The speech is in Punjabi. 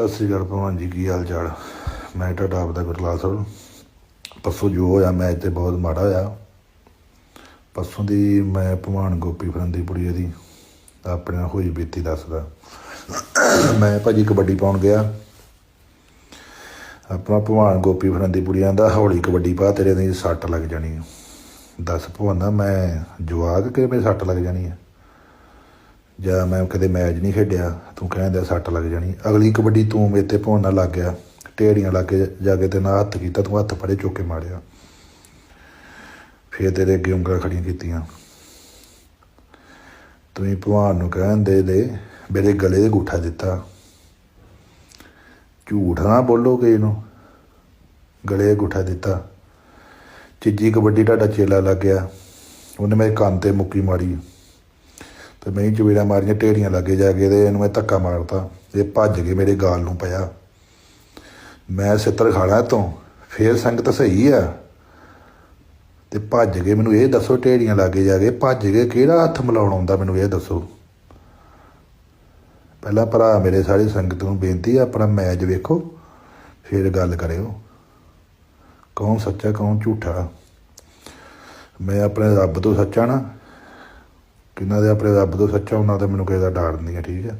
ਸਤਿ ਸ੍ਰੀ ਅਕਾਲ ਭਗਵਾਨ ਜੀ, ਕੀ ਹਾਲ ਚਾਲ? ਮੈਂ ਤੁਹਾਡਾ ਆਪਦਾ ਗੁਰਲਾਲ ਸਿੰਘ ਪਰਸੋਂ ਜੋ ਹੋਇਆ, ਮੈਚ ਤੇ ਬਹੁਤ ਮਾੜਾ ਹੋਇਆ। ਪਰਸੋਂ ਦੀ ਮੈਂ ਭਗਵਾਨ ਗੋਪੀ ਫਰੰਦੀਪੁਰੀ ਦੀ ਆਪਣੇ ਨਾਲ ਹੋਈ ਬੀਤੀ ਦੱਸਦਾ ਮੈਂ ਭਾਜੀ ਕਬੱਡੀ ਪਾਉਣ ਗਿਆ। ਆਪਣਾ ਭਗਵਾਨ ਗੋਪੀ ਫਰੰਦੀਪੁਰੀਆਂ ਦਾ ਹੌਲੀ ਕਬੱਡੀ ਪਾ, ਤੇਰੇ ਦੀ ਸੱਟ ਲੱਗ ਜਾਣੀ। ਹੈ। ਦੱਸ ਭਵਾਨਾ ਮੈਂ ਜਵਾਕ ਕਿ ਮੇਰੇ ਸੱਟ ਲੱਗ ਜਾਣੀ ਹੈ ਜਾਂ ਮੈਂ ਕਦੇ ਮੈਚ ਨਹੀਂ ਖੇਡਿਆ, ਤੂੰ ਕਹਿੰਦਾ ਸੱਟ ਲੱਗ ਜਾਣੀ। ਅਗਲੀ ਕਬੱਡੀ ਤੂੰ ਮੇਰੇ ਤੇ ਭੌਣ ਨਾਲ ਲੱਗ ਗਿਆ। ਢੇੜੀਆਂ ਲਾ ਕੇ ਜਾ ਕੇ ਤੇ ਨਾ ਹੱਥ ਕੀਤਾ, ਤੂੰ ਹੱਥ ਫੜੇ ਚੁੱਕ ਕੇ ਮਾਰਿਆ। ਫੇਰ ਤੇਰੇ ਅੱਗੇ ਉਂਗਲਾਂ ਖੜੀਆਂ ਕੀਤੀਆਂ। ਤੂੰ ਹੀ ਭਗਵਾਨ ਨੂੰ ਕਹਿੰਦੇ ਦੇ ਮੇਰੇ ਗਲੇ ਦੇ ਗੂਠਾ ਦਿੱਤਾ। ਝੂਠ ਨਾ ਬੋਲੋਗੇ ਇਹਨੂੰ ਗਲੇ 'ਤੇ ਗੂਠਾ ਦਿੱਤਾ। ਚਿੱਜੀ ਕਬੱਡੀ ਤੁਹਾਡਾ ਚੇਲਾ ਲੱਗ ਗਿਆ। ਉਹਨੇ ਮੇਰੇ ਕੰਨ ਤੇ ਮੁੱਕੀ ਮਾਰੀ। ਤੇ ਮੈਂ ਹੀ ਚਵੇੜਾ ਮਾਰੀਆਂ, ਢੇੜੀਆਂ ਲੱਗੇ ਜਾ ਕੇ ਤੇ ਇਹਨੂੰ ਮੈਂ ਧੱਕਾ ਮਾਰਤਾ। ਇਹ ਭੱਜ ਕੇ ਮੇਰੇ ਗਾਲ ਨੂੰ ਪਿਆ। ਮੈਂ ਸਿੱਤਰ ਖਾਣਾ ਤੋਂ ਫੇਰ ਸੰਗਤ ਸਹੀ ਆ। ਤੇ ਭੱਜ ਕੇ ਮੈਨੂੰ ਇਹ ਦੱਸੋ, ਢੇੜੀਆਂ ਲੱਗੇ ਜਾ ਕੇ ਭੱਜ ਕੇ ਕਿਹੜਾ ਹੱਥ ਮਿਲਾਉਣ ਆਉਂਦਾ ਮੈਨੂੰ ਇਹ ਦੱਸੋ। ਪਹਿਲਾਂ ਭਰਾ ਮੇਰੇ ਸਾਰੀ ਸੰਗਤ ਨੂੰ ਬੇਨਤੀ ਆ, ਆਪਣਾ ਮੈਚ ਵੇਖੋ, ਫਿਰ ਗੱਲ ਕਰਿਓ। ਕੌਣ ਸੱਚਾ, ਕੌਣ ਝੂਠਾ। ਮੈਂ ਆਪਣੇ ਰੱਬ ਤੋਂ ਸੱਚਾ ਨਾ। ਕਿੰਨਾ ਦੇ ਆਪਣੇ ਰੱਬ ਤੋਂ ਸੱਚਾ ਉਹਨਾਂ ਦਾ ਮੈਨੂੰ ਕਿਸੇ ਦਾ ਡਰ ਨਹੀਂ ਹੈ, ਠੀਕ ਹੈ।